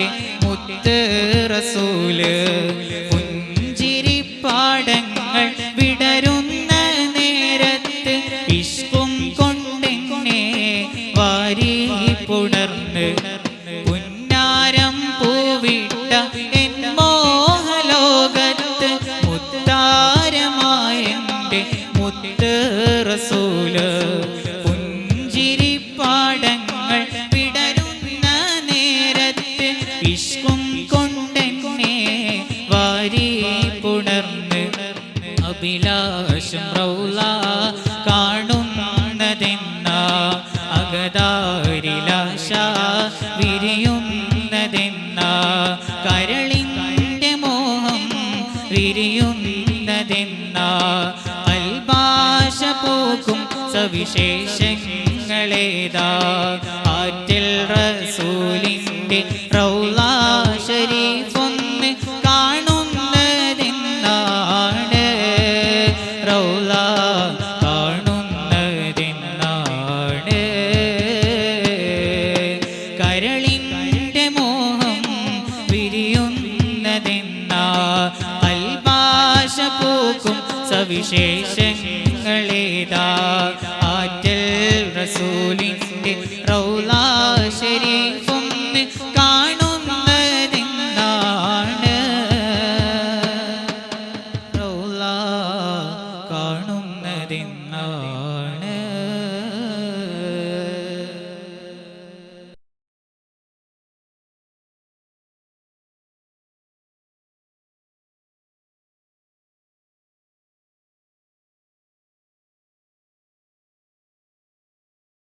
മായട്ടെ മുത്ത് റസൂൽ. പുഞ്ചിരിപ്പാടങ്ങൾ വിടരുന്ന നേരത്ത് ഇഷ്കും കൊണ്ടെന്നെ വാരി പുണർന്ന്. പുന്നാരം പൂവിട്ട എൻ മോഹലോകത്ത് മുത്താരമായന്റെ മുത്ത് റസൂൽ. അഭിലാഷം റൗല കാണുന്നതെന്ന അകതാരിലാശ വിരിയുന്നതെന്ന കരളിന്റെ മോഹം വിരിയുന്നതെന്ന അൽഭാഷ പോക്കും സവിശേഷങ്ങളേതാ? ആറ്റിൽ റസൂലിന്റെ റൗല കരളിന്റെ മോഹം വിരിയുന്നതെന്ന അൽഭാഷ പോക്കും സവിശേഷങ്ങളേതാ? ആറ്റൽ റസൂലിന്റെ റൗല ഷരീഫൊന്ന് കാണുന്നതെന്നാണ് റൗലാ കാണുന്നതെന്നാണ്